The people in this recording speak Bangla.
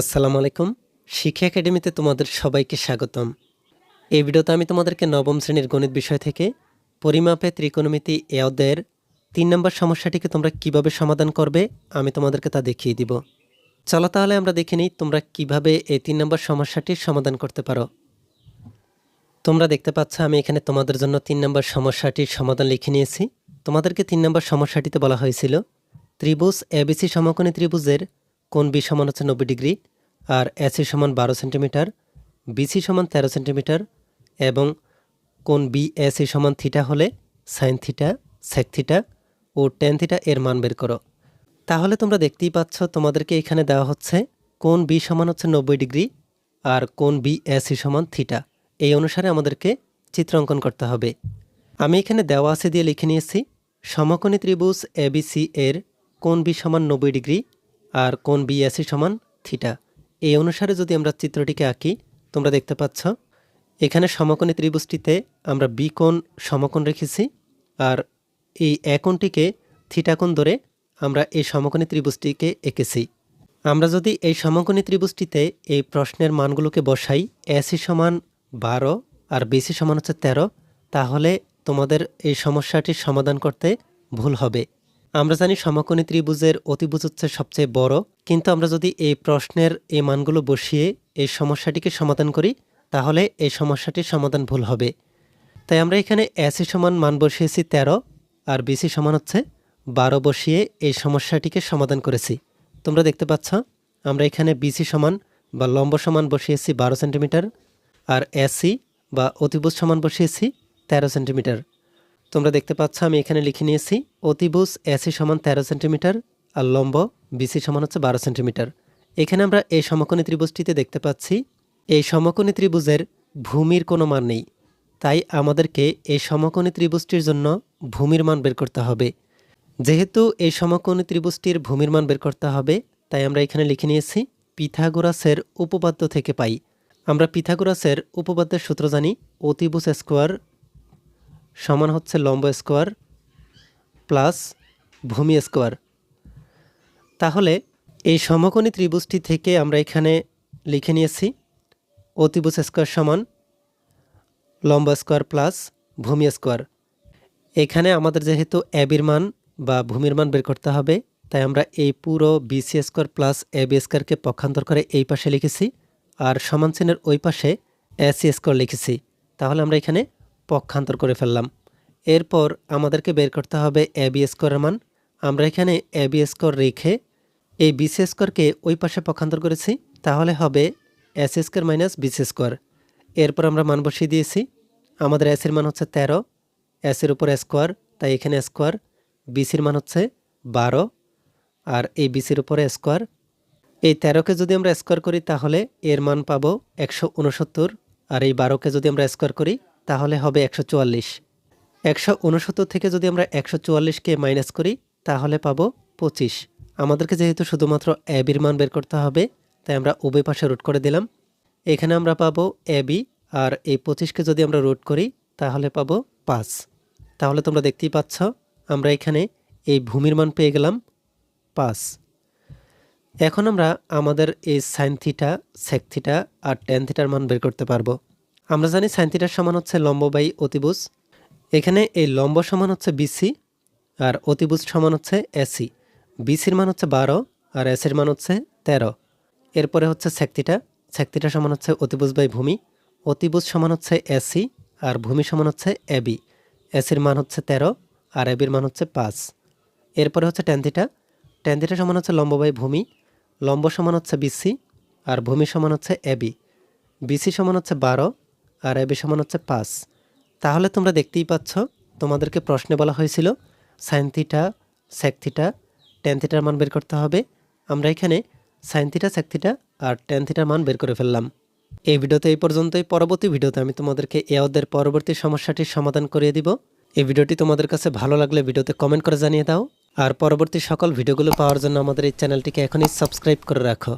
আসসালামু আলাইকুম। শিক্ষা একাডেমিতে তোমাদের সবাইকে স্বাগতম। এই ভিডিওতে আমি তোমাদেরকে নবম শ্রেণির গণিত বিষয় থেকে পরিমাপে ত্রিকোণমিতি এ অধ্যায়ের তিন নম্বর সমস্যাটিকে তোমরা কীভাবে সমাধান করবে, আমি তোমাদেরকে তা দেখিয়ে দিব। চলো তাহলে আমরা দেখে নিই তোমরা কীভাবে এই তিন নম্বর সমস্যাটির সমাধান করতে পারো। তোমরা দেখতে পাচ্ছ আমি এখানে তোমাদের জন্য তিন নম্বর সমস্যাটির সমাধান লিখে নিয়েছি। তোমাদেরকে তিন নম্বর সমস্যাটিতে বলা হয়েছিল, ত্রিভুজ এবিসি সমকোণী ত্রিভুজের কোণ বি সমান হচ্ছে নব্বই ডিগ্রি, আর এসি সমান বারো সেন্টিমিটার বিসি সমান তেরো সেন্টিমিটার, এবং কোন বি এসি সমান থিটা হলে সাইন থিটা সেক থিটা ও টেন থিটা এর মান বের করো। তাহলে তোমরা দেখতেই পাচ্ছ তোমাদেরকে এখানে দেওয়া হচ্ছে কোন বি সমান হচ্ছে নব্বই ডিগ্রি, আর কোন বি এসি সমান থিটা। এই অনুসারে আমাদেরকে চিত্র অঙ্কন করতে হবে। আমি এখানে দেওয়া আছে দিয়ে লিখে নিয়েছি, সমকোণী ত্রিভুজ এবিসি এর কোন বি সমান নব্বই ডিগ্রি আর কোণ বি এসি সমান থিটা। এই অনুসারে যদি আমরা চিত্রটিকে আঁকি, তোমরা দেখতে পাচ্ছ, এখানে সমকোণী ত্রিভুজটিতে আমরা বি কোণ সমকোণ রেখেছি, আর এই একোণটিকে থিটা কোণ ধরে আমরা এই সমকোণী ত্রিভুজটিকে এঁকেছি। আমরা যদি এই সমকোণী ত্রিভুজটিতে এই প্রশ্নের মানগুলোকে বসাই এসি সমান বারো আর বিসি সমান হচ্ছে তেরো, তাহলে তোমাদের এই সমস্যাটির সমাধান করতে ভুল হবে। আমরা জানি সমকোণী ত্রিভুজের অতিভুজ হচ্ছে সবচেয়ে বড়, কিন্তু আমরা যদি এই প্রশ্নের এই মানগুলো বসিয়ে এই সমস্যাটিকে সমাধান করি, তাহলে এই সমস্যাটির সমাধান ভুল হবে। তাই আমরা এখানে এসি সমান মান বসিয়েছি তেরো, আর বিসি সমান হচ্ছে বারো বসিয়ে এই সমস্যাটিকে সমাধান করেছি। তোমরা দেখতে পাচ্ছ, আমরা এখানে বিসি সমান বা লম্ব সমান বসিয়েছি বারো সেন্টিমিটার, আর এসি বা অতিভুজ সমান বসিয়েছি তেরো সেন্টিমিটার। তোমরা দেখতে পাচ্ছ, আমি এখানে লিখে নিয়েছি, অতিভুজ এসি সমান তেরো সেন্টিমিটার আর লম্ব বিসি সমান হচ্ছে বারো সেন্টিমিটার। এখানে আমরা এই সমকোণী ত্রিভুজটিতে দেখতে পাচ্ছি, এই সমকোণী ত্রিভুজের ভূমির কোনো মান নেই। তাই আমাদেরকে এই সমকোণী ত্রিভুজটির জন্য ভূমির মান বের করতে হবে। যেহেতু এই সমকোণী ত্রিভুজটির ভূমির মান বের করতে হবে, তাই আমরা এখানে লিখে নিয়েছি, পিথাগোরাসের উপপাদ্য থেকে পাই। আমরা পিথাগোরাসের উপপাদ্যের সূত্র জানি, অতিভুজ স্কোয়ার সমান হচ্ছে লম্ব স্কোয়ার প্লাস ভূমি স্কোয়ার। তাহলে এই সমকোণী ত্রিভুজটি থেকে আমরা এখানে লিখে নিয়েছি অতিভুজ স্কোয়ার সমান লম্ব স্কোয়ার প্লাস ভূমি স্কোয়ার। এখানে আমাদের যেহেতু অ্যাবির মান বা ভূমির মান বের করতে হবে, তাই আমরা এই পুরো BC square plus A B স্কোয়ারকে পক্ষান্তর করে এই পাশে লিখেছি, আর সমান চিহ্নের ওই পাশে এসি স্কোয়ার লিখেছি। তাহলে আমরা এখানে পক্ষান্তর করে ফেললাম। এরপর আমাদেরকে বের করতে হবে এ বি স্কোয়ারের মান। আমরা এখানে এ বি স্কোয়ার রেখে এই বিসি স্কোয়ারকে ওই পাশে পক্ষান্তর করেছি, তাহলে হবে S square minus BC square. এরপর আমরা মান বসিয়ে দিয়েছি। আমাদের এসির মান হচ্ছে তেরো এসের উপর স্কোয়ার, তাই এখানে স্কোয়ার বিসির মান হচ্ছে বারো, আর এই বিসির উপরে স্কোয়ার। এই তেরোকে যদি আমরা স্কোয়ার করি, তাহলে এর মান পাবো একশো উনসত্তর, আর এই বারোকে যদি আমরা স্কোয়ার করি তাহলে হবে একশো চুয়াল্লিশ। একশো উনসত্তর থেকে যদি আমরা একশো চুয়াল্লিশকে মাইনাস করি, তাহলে পাবো পঁচিশ। আমাদেরকে যেহেতু শুধুমাত্র অ্যাবির মান বের করতে হবে, তাই আমরা উভয় পাশে রুট করে দিলাম। এখানে আমরা পাবো এবি আর এই পঁচিশকে যদি আমরা রুট করি, তাহলে পাবো পাঁচ। তাহলে তোমরা দেখতেই পাচ্ছ, আমরা এখানে এই ভূমির মান পেয়ে গেলাম পাঁচ। এখন আমরা আমাদের এই সাইন থিটা সেক থিটা আর টেন থিটার মান বের করতে পারব। আমরা জানি সাইন থিটার সমান হচ্ছে লম্ব বাই অতিভুজ এখানে এই লম্ব সমান হচ্ছে বিসি আর অতিভুজ সমান হচ্ছে এসি বিসির মান হচ্ছে বারো আর এসির মান হচ্ছে তেরো এরপরে হচ্ছে সেক্তিটা সেক্তিটা সমান হচ্ছে অতিভুজ বাই ভূমি অতিভুজ সমান হচ্ছে এসি আর ভূমি সমান হচ্ছে এবি এসির মান হচ্ছে তেরো আর এবির মান হচ্ছে পাঁচ এরপরে হচ্ছে ট্যান্থিটা ট্যান্থিটা সমান হচ্ছে লম্ব বাই ভূমি লম্ব সমান হচ্ছে বিসি আর ভূমি সমান হচ্ছে এবি বিসি সমান হচ্ছে বারো আর এবি সমান হচ্ছে পাঁচ। তাহলে তোমরা দেখতেই পাচ্ছ, তোমাদেরকে প্রশ্নে বলা হয়েছিল সাইন থিটা থিটা টেন থিটার মান বের করতে হবে। আমরা এখানে সাইন থিটা আর টেন থিটার মান বের করে ফেললাম। এই ভিডিওতে এই পর্যন্তই। পরবর্তী ভিডিওতে আমি তোমাদেরকে এ পরবর্তী সমস্যাটির সমাধান করিয়ে দিব। এই ভিডিওটি তোমাদের কাছে ভালো লাগলে ভিডিওতে কমেন্ট করে জানিয়ে দাও। আর পরবর্তী সকল ভিডিওগুলো পাওয়ার জন্য আমাদের এই চ্যানেলটিকে এখনই সাবস্ক্রাইব করে রাখো।